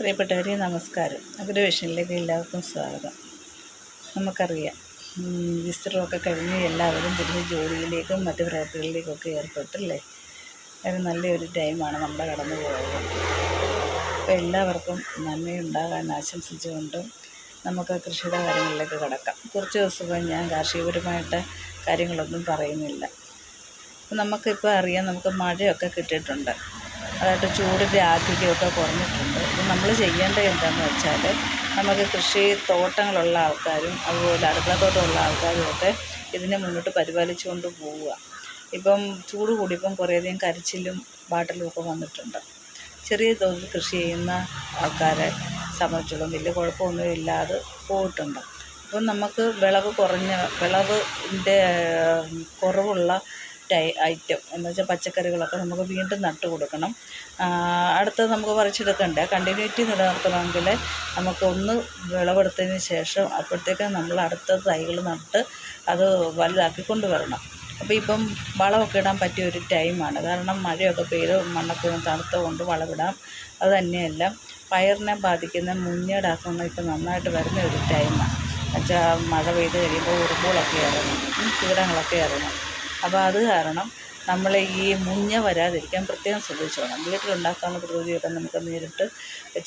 പ്രിയപ്പെട്ടവരെ നമസ്കാരം. അഗ്രവേഷനിലേക്ക് എല്ലാവർക്കും സ്വാഗതം. നമുക്കറിയാം വിസ്തരമൊക്കെ കഴിഞ്ഞ് എല്ലാവരും തിരിഞ്ഞ് ജോലിയിലേക്കും മറ്റു പ്രവർത്തികളിലേക്കൊക്കെ ഏർപ്പെട്ടല്ലേ? അത് നല്ലൊരു ടൈമാണ് നമ്മുടെ കടന്നു പോയത്. അപ്പോൾ എല്ലാവർക്കും നന്മയുണ്ടാകാൻ ആശംസിച്ചുകൊണ്ട് നമുക്ക് കൃഷിയുടെ കാര്യങ്ങളിലേക്ക് കടക്കാം. കുറച്ച് ദിവസം ഞാൻ കാർഷികപരമായിട്ട് കാര്യങ്ങളൊന്നും പറയുന്നില്ല. നമുക്കിപ്പോൾ അറിയാം നമുക്ക് മഴയൊക്കെ കിട്ടിയിട്ടുണ്ട്. അതായിട്ട് ചൂടിന്റെ ആധിക്യമൊക്കെ കുറഞ്ഞിട്ടുണ്ട്. ഇപ്പം നമ്മൾ ചെയ്യേണ്ടത് എന്താണെന്ന് വെച്ചാൽ നമുക്ക് കൃഷി തോട്ടങ്ങളുള്ള ആൾക്കാരും അതുപോലെ അടുക്കളത്തോട്ടമുള്ള ആൾക്കാരും ഒക്കെ ഇതിനെ മുന്നോട്ട് പരിപാലിച്ചുകൊണ്ട് പോവുക. ഇപ്പം ചൂട് കൂടിയപ്പം കുറേയധികം കരിച്ചിലും വാട്ടലും ഒക്കെ വന്നിട്ടുണ്ട്. ചെറിയ തോതിൽ കൃഷി ചെയ്യുന്ന ആൾക്കാരെ സംബന്ധിച്ചിടത്തോളം വലിയ കുഴപ്പമൊന്നും ഇല്ലാതെ പോയിട്ടുണ്ട്. അപ്പം നമുക്ക് വിളവ് കുറഞ്ഞ വിളവിന്റെ കുറവുള്ള ടൈ ഐറ്റം എന്ന് വെച്ചാൽ പച്ചക്കറികളൊക്കെ നമുക്ക് വീണ്ടും നട്ട് കൊടുക്കണം. അടുത്തത് നമുക്ക് പറിച്ചെടുക്കണ്ടേ? കണ്ടിന്യൂറ്റി നിലനിർത്തണമെങ്കിൽ നമുക്കൊന്ന് വിളവെടുത്തതിന് ശേഷം അപ്പോഴത്തേക്ക് നമ്മൾ അടുത്ത തൈകൾ നട്ട് അത് വലുതാക്കിക്കൊണ്ട് വരണം. അപ്പോൾ ഇപ്പം വളമൊക്കെ ഇടാൻ പറ്റിയ ഒരു ടൈമാണ് കാരണം മഴയൊക്കെ പെയ്ത് മണ്ണൊക്കെ തണുത്ത കൊണ്ട് വളമിടാം. അത് തന്നെയല്ല പയറിനെ ബാധിക്കുന്ന മുഞ്ഞേടാക്കുന്ന ഇപ്പം നന്നായിട്ട് വരുന്ന ഒരു ടൈമാണ് എന്നുവെച്ചാൽ മഴ പെയ്ത് കഴിയുമ്പോൾ ഉറുമ്പുകളൊക്കെ ഇറങ്ങും കീടങ്ങളൊക്കെ ഇറങ്ങും. അപ്പോൾ അത് കാരണം നമ്മൾ ഈ മുഞ്ഞ വരാതിരിക്കാൻ പ്രത്യേകം ശ്രദ്ധിച്ചോണം. വീട്ടിലുണ്ടാക്കാവുന്ന പ്രതിവിധിയൊക്കെ നമുക്ക് നേരിട്ട്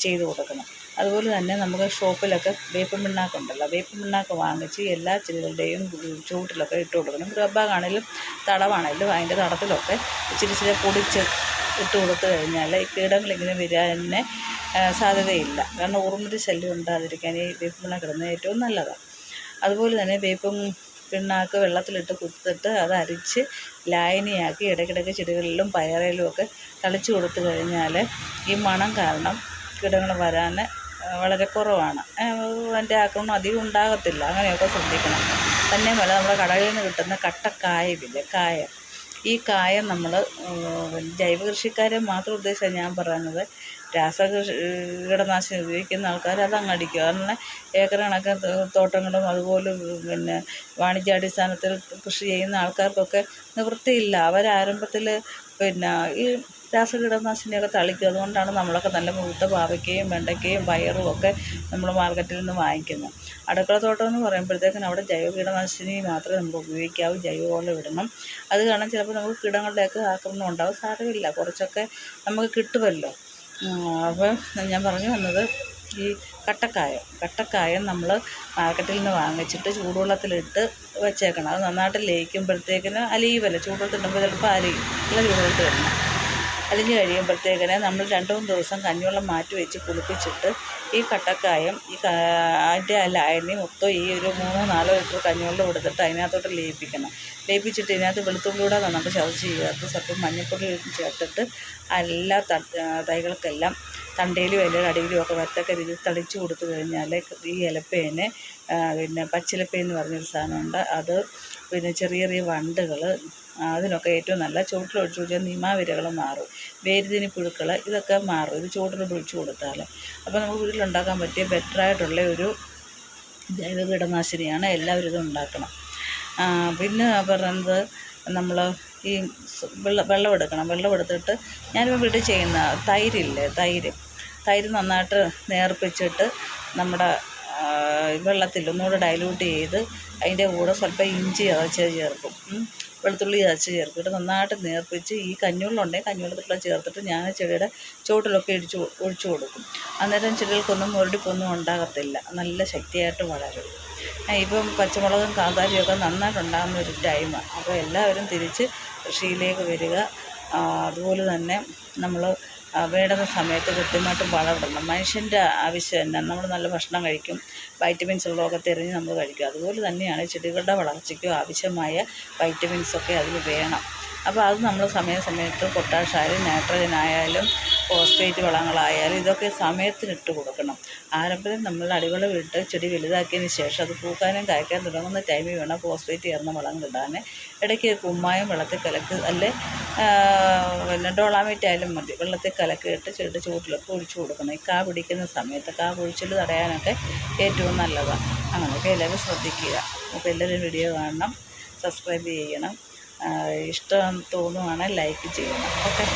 ചെയ്ത് കൊടുക്കണം. അതുപോലെ തന്നെ നമുക്ക് ഷോപ്പിലൊക്കെ വേപ്പ് പിണ്ണാക്കുണ്ടല്ലോ വേപ്പ് പിണ്ണാക്ക് വാങ്ങിച്ച് എല്ലാ ചെടികളുടെയും ചൂട്ടിലൊക്കെ ഇട്ട് കൊടുക്കണം. ഗ്രബാഗാണേലും തടവാണേലും അതിന്റെ തടത്തിലൊക്കെ ഇച്ചിരി ഇച്ചിരി പൊടിച്ച് ഇട്ട് കൊടുത്തു കഴിഞ്ഞാൽ ഈ കീടങ്ങളിങ്ങനെ വരാനെ സാധ്യതയില്ല. കാരണം ഉറുമ്പിന്റെ ശല്യം ഉണ്ടാകാതിരിക്കാൻ ഈ വേപ്പ് പിണ്ണാക്ക് ഇടുന്നത് ഏറ്റവും നല്ലതാണ്. അതുപോലെ തന്നെ വേപ്പും പിണ്ണാക്ക് വെള്ളത്തിലിട്ട് കുത്തിട്ട് അത് അരിച്ച് ലായനിയാക്കി ഇടയ്ക്കിടയ്ക്ക് ചെടികളിലും പയറിലും ഒക്കെ തളിച്ചു കൊടുത്തു കഴിഞ്ഞാൽ ഈ മണം കാരണം കീടങ്ങൾ വരാൻ വളരെ കുറവാണ്. അതിന്റെ ആക്രമണം അധികം ഉണ്ടാകത്തില്ല. അങ്ങനെയൊക്കെ ശ്രദ്ധിക്കണം. തന്നെയുമല്ല നമ്മുടെ കടകളിൽ നിന്ന് കിട്ടുന്ന കട്ടക്കായമില്ലേ കായ. ഈ കായ നമ്മൾ ജൈവ കൃഷിക്കാരെ മാത്രം ഉദ്ദേശിച്ചാണ് ഞാൻ പറയുന്നത് രാസകൃഷി കീടനാശിനി ഉപയോഗിക്കുന്ന ആൾക്കാർ അതങ്ങ് അടിക്കും. കാരണം ഏക്കർ കണക്കിന് തോട്ടങ്ങളും അതുപോലെ പിന്നെ വാണിജ്യാടിസ്ഥാനത്തിൽ കൃഷി ചെയ്യുന്ന ആൾക്കാർക്കൊക്കെ നിവൃത്തിയില്ല. അവർ ആരംഭത്തിൽ പിന്നെ ഈ രാസകീടനാശിനിയൊക്കെ തളിക്കും അതുകൊണ്ടാണ് നമ്മളൊക്കെ നല്ല മൂത്ത പാവയ്ക്കയും വെണ്ടയ്ക്കയും പയറും ഒക്കെ നമ്മൾ മാർക്കറ്റിൽ നിന്ന് വാങ്ങിക്കുന്നത് അടുക്കളത്തോട്ടം എന്ന് പറയുമ്പോഴത്തേക്കിനും അവിടെ ജൈവ കീടനാശിനി മാത്രമേ നമുക്ക് ഉപയോഗിക്കാവൂ ജൈവവളം ഇടണം. അത് കാരണം ചിലപ്പോൾ നമുക്ക് കീടങ്ങളുടെയൊക്കെ ആക്രമണം ഉണ്ടാവും സാരമില്ല കുറച്ചൊക്കെ നമുക്ക് കിട്ടുമല്ലോ. അപ്പോൾ ഞാൻ പറഞ്ഞു വന്നത് ഈ കട്ടക്കായം. കട്ടക്കായം നമ്മൾ മാർക്കറ്റിൽ നിന്ന് വാങ്ങിച്ചിട്ട് ചൂടുവെള്ളത്തിലിട്ട് വെച്ചേക്കണം. അത് നന്നായിട്ട് ലയിക്കുമ്പോഴത്തേക്കിന് അലിയുമല്ലോ ചൂടുവെള്ളത്തിടുമ്പോൾ ചിലപ്പോൾ അലിയും നല്ല ചൂടുവെള്ളത്തിൽ ഇടണം അലിഞ്ഞ് കഴിയുമ്പോഴത്തേക്കിന് നമ്മൾ രണ്ട് മൂന്ന് ദിവസം കഞ്ഞിവെള്ളം മാറ്റി വെച്ച് കുളിപ്പിച്ചിട്ട് ഈ കട്ടക്കായം ഈ അതിന്റെ ആ ലായനി മൊത്തം ഈ ഒരു മൂന്നോ നാലോ ലിറ്റർ കഞ്ഞിവെള്ളം എടുത്തിട്ട് അതിനകത്തോട്ട് ലയിപ്പിക്കണം. ലയിപ്പിച്ചിട്ട് ഇതിനകത്ത് വെളുത്തുള്ളിയുടെ നന്നായിട്ട് ചതച്ച് ചേർത്ത് സ്വല്പം മഞ്ഞൾപ്പൊടി ചേർത്തിട്ട് എല്ലാ തൈകൾക്കെല്ലാം തണ്ടയിലും ഇലയുടെ അടിയിലും ഒക്കെ വരത്തക്ക രീതിയിൽ തളിച്ചു കൊടുത്തു കഴിഞ്ഞാൽ ഈ ഇലപ്പേനെ പിന്നെ പച്ചിലപ്പേ എന്ന് പറഞ്ഞൊരു സാധനമുണ്ട്. അത് പിന്നെ ചെറിയ ചെറിയ വണ്ടുകൾ അതിനൊക്കെ ഏറ്റവും നല്ല ചുവട്ടിലൊഴിച്ച് കൊടുത്താൽ നിമാവിരകൾ മാറും. വേരുതിനി പുഴുക്കൾ ഇതൊക്കെ മാറും. ഇത് ചുവട്ടിൽ ഒഴിച്ചു കൊടുത്താൽ. അപ്പോൾ നമുക്ക് വീട്ടിലുണ്ടാക്കാൻ പറ്റിയ ബെറ്ററായിട്ടുള്ള ഒരു ജൈവ കീടനാശിനിയാണ് എല്ലാവരും ഇത് ഉണ്ടാക്കണം. പിന്നെ പറയുന്നത് നമ്മൾ ഈ വെള്ളം വെള്ളം എടുക്കണം. വെള്ളം എടുത്തിട്ട് ഞാനിപ്പോൾ വീട്ടിൽ ചെയ്യുന്ന തൈരില്ലേ തൈര്. തൈര് നന്നായിട്ട് നേർപ്പിച്ചിട്ട് നമ്മുടെ വെള്ളത്തിൽ ഒന്നുകൂടെ ഡൈലൂട്ട് ചെയ്ത് അതിന്റെ കൂടെ സ്വല്പം ഇഞ്ചി ചതച്ച് ചേർക്കും. വെളുത്തുള്ളി ചതച്ച് ചേർത്തിട്ട് നന്നായിട്ട് നേർപ്പിച്ച് ഈ കഞ്ഞുള്ളുണ്ടെങ്കിൽ കഞ്ഞിവെള്ളത്തിലുള്ള ചേർത്തിട്ട് ഞാൻ ചെടിയുടെ ചുവട്ടിലൊക്കെ ഇടിച്ച് ഒഴിച്ചു കൊടുക്കും. അന്നേരം ചെടികൾക്കൊന്നും മുരടിപ്പൊന്നും ഉണ്ടാകത്തില്ല. നല്ല ശക്തിയായിട്ട് വളരും. ഇപ്പം പച്ചമുളകും കാന്താരിയൊക്കെ നന്നായിട്ടുണ്ടാകുന്ന ഒരു ടൈമാണ് അപ്പോൾ എല്ലാവരും തിരിച്ച് കൃഷിയിലേക്ക് വരിക. അതുപോലെ തന്നെ നമ്മൾ വേണ്ടുന്ന സമയത്ത് കൃത്യമായിട്ട് വളമിടണം മനുഷ്യന്റെ ആവശ്യം തന്നെ. നമ്മൾ നല്ല ഭക്ഷണം കഴിക്കും വൈറ്റമിൻസ് ഉള്ളതൊക്കെ തിരഞ്ഞ് നമ്മൾ കഴിക്കും. അതുപോലെ തന്നെയാണ് ചെടികളുടെ വളർച്ചയ്ക്കും ആവശ്യമായ വൈറ്റമിൻസൊക്കെ അതിൽ വേണം. അപ്പോൾ അത് നമ്മൾ സമയാസമയത്ത് പൊട്ടാഷ് ആയാലും നൈട്രജൻ ആയാലും ഫോസ്ഫേറ്റ് വളങ്ങളായാലും ഇതൊക്കെ സമയത്തിനിട്ട് കൊടുക്കണം. ആരംഭത്തിൽ നമ്മൾ അടിവളം ഇട്ട് ചെടി വലുതാക്കിയതിന് ശേഷം അത് പൂക്കാനും കായ്ക്കാൻ തുടങ്ങുന്ന ടൈമിൽ വേണം ഫോസ്ഫേറ്റ് ചേർന്ന വളങ്ങൾ ഇടാൻ ഇടയ്ക്ക് കുമ്മായം വെള്ളത്തിൽ കലക്ക് അല്ലെങ്കിൽ പിന്നെ മതി. വെള്ളത്തിൽ കലക്കിയിട്ട് ചെടി ചൂട്ടിലൊക്കെ ഒഴിച്ചു കൊടുക്കണം. ഈ കാ പിടിക്കുന്ന സമയത്ത് കാ പൊഴിച്ചിൽ തടയാനൊക്കെ ഏറ്റവും നല്ലതാണ്. അങ്ങനെയൊക്കെ എല്ലാവരും ശ്രദ്ധിക്കുക. അപ്പോൾ എല്ലാവരും വീഡിയോ കാണണം സബ്സ്ക്രൈബ് ചെയ്യണം. ഇഷ്ടം തോന്നുവാണെങ്കിൽ ലൈക്ക് ചെയ്യണം. ഓക്കെ